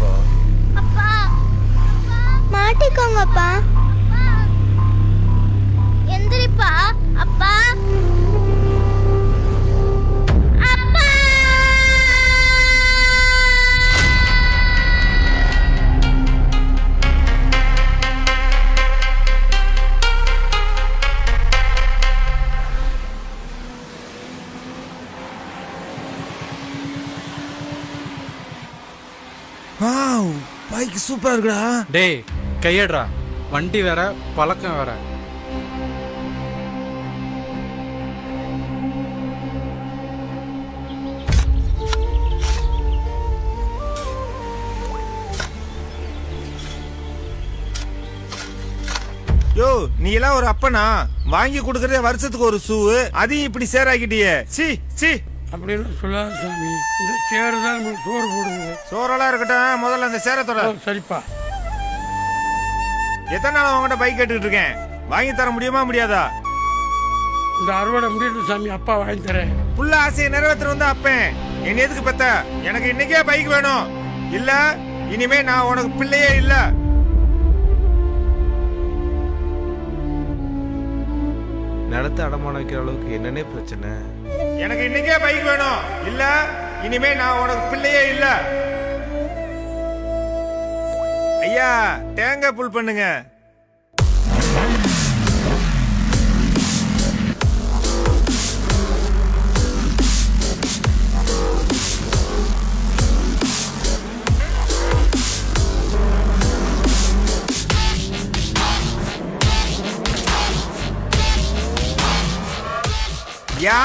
அப்பா மாட்டிக்கோங்கப்பா. எந்திரிப்பா. அப்பா. வாவ் பைக் சூப்பரா இருக்குடா. டேய் கையடுறா. வண்டி வேற பழக்கம் வேற. யோ நீ எல்லாம் ஒரு அப்பனா? வாங்கி கொடுக்கறதே வருஷத்துக்கு ஒரு ஷூ அதையும் இப்படி சேராக்கிட்டியே சி சி. அப்படின்னு சொல்லாத சாமி இந்த சேரு தான் நம்மளுக்கு சோறு போடுது. சோறெல்லாம் இருக்கட்டும் முதல்ல அந்த சேரத்தோட சரிப்பா. எத்தனை நாள் உங்ககிட்ட பைக் கேட்டுக்கிட்டு இருக்கேன்? வாங்கி தர முடியுமா முடியாதா? இந்த அறுவடை முடியட்டும் சாமி அப்பா வாங்கி தரேன். புள்ள ஆசையை நிறைவேற்ற வந்து அப்பேன். என்ன எதுக்கு பெத்த? எனக்கு இன்னைக்கே பைக் வேணும். இல்ல இனிமே நான் உனக்கு பிள்ளையே இல்ல. நிலத்தை அடமானம் வைக்கிற அளவுக்கு என்னன்னே பிரச்சனை. எனக்கு இன்னைக்கே பைக் வேணும். இல்ல இனிமே நான் உனக்கு பிள்ளையே இல்ல. ஐயா தேங்காய் புல் பண்ணுங்க.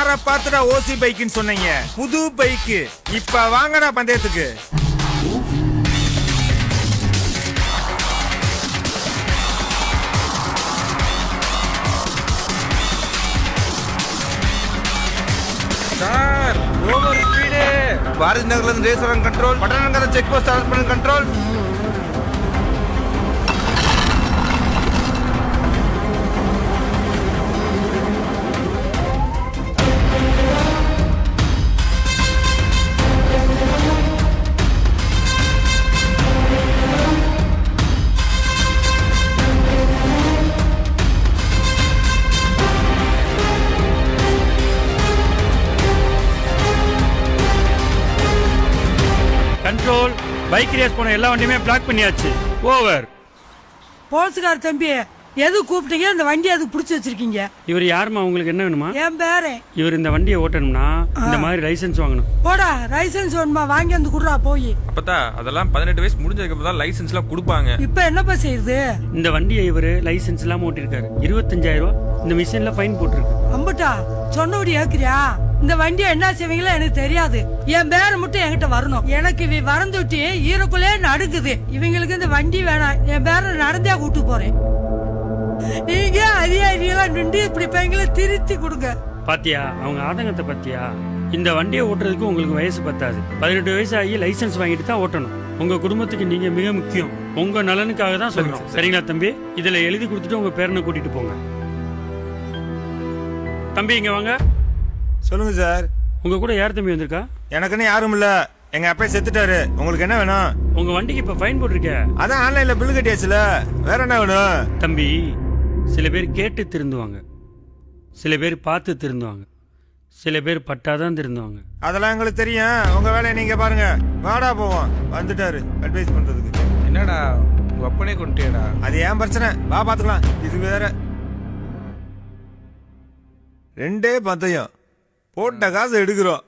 யார பார்த்துடா ஓசி பைக்குன்னு சொன்னீங்க? புது பைக்கு. இப்ப வாங்கடா பந்தயத்துக்கு. சார் பாரதி நகர்ல இருந்து ரேஸ்வரன் கண்ட்ரோல் பட்டணங்கர செக் போஸ்ட் அரெஸ்ட் பண்ண கண்ட்ரோல் கண்ட்ரோல் பைக் ரேஸ் போன எல்லா வண்டியுமே பிளாக் பண்ணியாச்சு. ஓவர் போலீஸ்கார தம்பி எது கூப்பிட்டீங்க? இந்த வண்டி அதுக்கு பிடிச்சி வச்சிருக்கீங்க? இவர் யாருமா உங்களுக்கு என்ன வேணுமா? என் பேரே. இவர் இந்த வண்டியை ஓட்டணும்னா இந்த மாதிரி லைசென்ஸ் வாங்கணும். போடா லைசன்ஸ் வேணுமா? வாங்கி வந்து குடுறா போய். அப்பதா அதெல்லாம் பதினெட்டு வயசு முடிஞ்சதுக்கு அப்புறம் தான் லைசன்ஸ்லாம் கொடுப்பாங்க. இப்ப என்னப்பா செய்யுது? இந்த வண்டியை இவர் லைசென்ஸ் இல்லாம ஓட்டிருக்காரு இருபத்தஞ்சாயிரம் ரூபாய் இந்த மிஷின்ல ஃபைன் போட்டிருக்கு. அம்புட்டா சொன்னபடி ஏக்குறியா இந்த வண்டியை என்ன செய்வீங்களோ எனக்கு தெரியாது. என் பேரை மட்டும் என்கிட்ட வரணும். எனக்கு இவ வரந்துட்டி ஈரக்குள்ளே நடுக்குது. இவங்களுக்கு இந்த வண்டி வேணாம். என் பேரை நடந்தே கூட்டு போறேன். நீங்க அதிகாரிகளா நின்று இப்படி பையங்களை திருத்தி கொடுங்க. பாத்தியா? அவங்க ஆதங்கத்தை பாத்தியா? இந்த வண்டியை ஓட்டுறதுக்கு உங்களுக்கு வயசு பத்தாது. பதினெட்டு வயசு ஆகி லைசென்ஸ் வாங்கிட்டு தான் ஓட்டணும். உங்க குடும்பத்துக்கு நீங்க மிக முக்கியம். உங்க நலனுக்காக தான் சொல்றோம். சரிங்களா தம்பி? இதுல எழுதி கொடுத்துட்டு உங்க பேரனை கூட்டிட்டு போங்க. தம்பி இங்க வாங்க. சொல்லுங்க சார். உங்க கூட யார் தம்பி வந்திருக்கா? எனக்குன்னு யாரும் இல்ல. எங்க அப்பா செத்துட்டாரு. உங்களுக்கு என்ன வேணும்? உங்க வண்டிக்கு இப்ப ஃபைன் போட்டிருக்க. அதான் ஆன்லைன்ல பில் கட்டியாச்சுல. வேற என்ன வேணும்? தம்பி சில பேர் கேட்டு திருந்துவாங்க. சில பேர் பார்த்து திருந்துவாங்க. சில பேர் பட்டாதான் திருந்துவாங்க. அதெல்லாம் எங்களுக்கு தெரியும். உங்க வேலையை நீங்க பாருங்க. வாடா போவோம். வந்துட்டாரு. அட்வைஸ் பண்றதுக்கு. என்னடா உங்க அப்பனே கொண்டுட்டேடா அது ஏன் பிரச்சனை? வா பாத்துக்கலாம். இது வேற. ரெண்டே பந்தயம். போட்ட காசு எடுக்கிறோம்.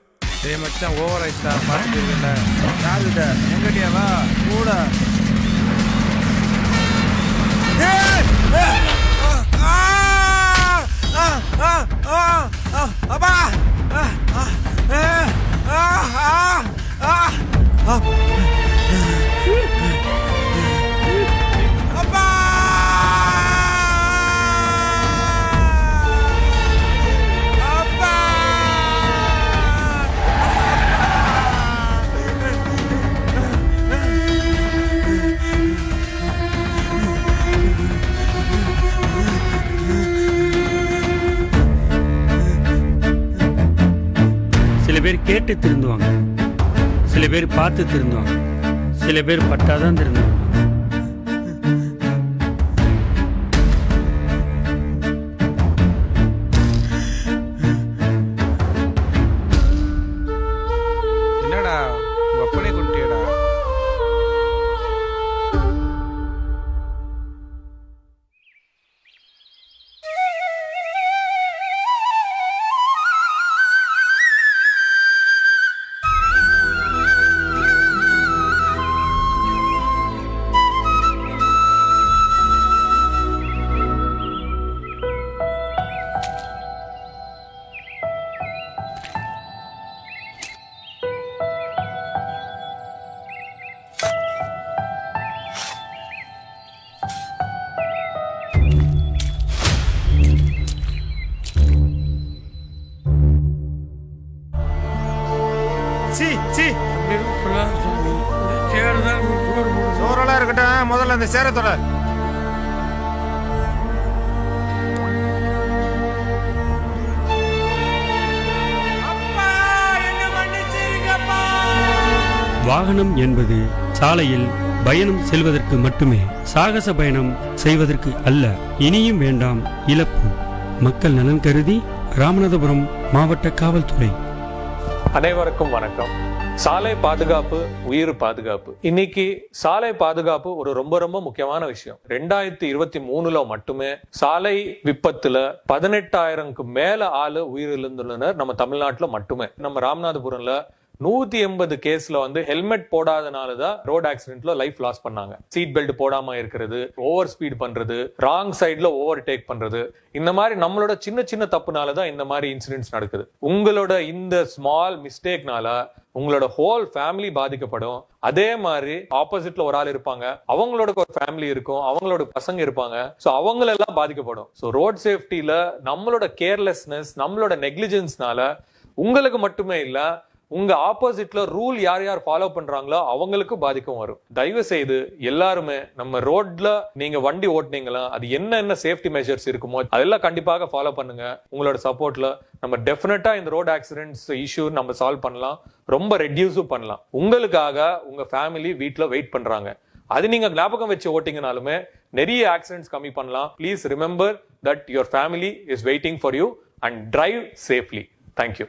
டேய் மச்சான் ஓவர் ஆயிடுச்சா பார்த்துட்டு இருக்கல காசுட்ட எங்கடியா வா? கூட. ஏய்! ஏய்! 아, 아, 아, 아빠, 아, 아. சில பேர் கேட்டு திருந்துவாங்க. சில பேர் பார்த்து திருந்துவாங்க. சில பேர் பட்டாதான் திருந்தாங்க சி சி. சோறெல்லாம் இருக்கட்டும். முதல்ல அந்த சேரத்தோட. வாகனம் என்பது சாலையில் பயணம் செல்வதற்கு மட்டுமே சாகச பயணம் செய்வதற்கு அல்ல இனியும் வேண்டாம் இழப்பு. மக்கள் நலன் கருதி ராமநாதபுரம் மாவட்ட காவல்துறை. அனைவருக்கும் வணக்கம். சாலை பாதுகாப்பு உயிர் பாதுகாப்பு. இன்னைக்கு சாலை பாதுகாப்பு ஒரு ரொம்ப ரொம்ப முக்கியமான விஷயம். ரெண்டாயிரத்தி இருபத்தி மூணுல மட்டுமே சாலை விபத்துல பதினெட்டாயிரம்க்கு மேல ஆளு உயிரிழந்துள்ளனர் நம்ம தமிழ்நாட்டுல மட்டுமே. நம்ம ராமநாதபுரம்ல நூத்தி எண்பது கேஸ்ல வந்து ஹெல்மெட் போடாதனால தான் ரோட் ஆக்சிடென்ட்ல லைஃப் லாஸ் பண்ணாங்க. சீட் பெல்ட் போடாம இருக்கிறது ஓவர் ஸ்பீட் பண்றது ராங் சைட்ல ஓவர் டேக் பண்றது. இந்த மாதிரி நம்மளோட சின்ன சின்ன தப்புனால தான் இந்த மாதிரி இன்சிடென்ட்ஸ் நடக்குது. உங்களோட இந்த ஸ்மால் மிஸ்டேக்னால உங்களோட ஹோல் ஃபேமிலி பாதிக்கப்படும். அதே மாதிரி ஆப்போசிட்ல ஒரு ஆள் இருப்பாங்க. அவங்களோட ஒரு ஃபேமிலி இருக்கும். அவங்களோட பசங்க இருப்பாங்க. ஸோ அவங்களெல்லாம் பாதிக்கப்படும். ஸோ ரோட் சேஃப்டியில நம்மளோட கேர்லெஸ்னஸ் நம்மளோட நெக்லிஜென்ஸ்னால உங்களுக்கு மட்டுமே இல்லை உங்க ஆப்போசிட்ல ரூல் யார் யார் ஃபாலோ பண்றாங்களோ அவங்களுக்கு பாதிக்கும் வரும். தயவு செய்து எல்லாருமே நம்ம ரோட்ல நீங்க வண்டி ஓட்டினீங்களா அது என்னென்ன சேஃப்டி மெஷர்ஸ் இருக்குமோ அதெல்லாம் கண்டிப்பாக ஃபாலோ பண்ணுங்க. உங்களோட சப்போர்ட்ல நம்ம டெஃபினட்டா இந்த ரோட் ஆக்சிடென்ட்ஸ் இஷ்யூ நம்ம சால்வ் பண்ணலாம். ரொம்ப ரெடியூஸும் பண்ணலாம். உங்களுக்காக உங்க ஃபேமிலி வீட்டில் வெயிட் பண்றாங்க. அது நீங்க ஞாபகம் வச்சு ஓட்டிங்கனாலுமே நிறைய ஆக்சிடென்ட்ஸ் கம்மி பண்ணலாம். Please remember that your family is waiting for you and drive safely thank you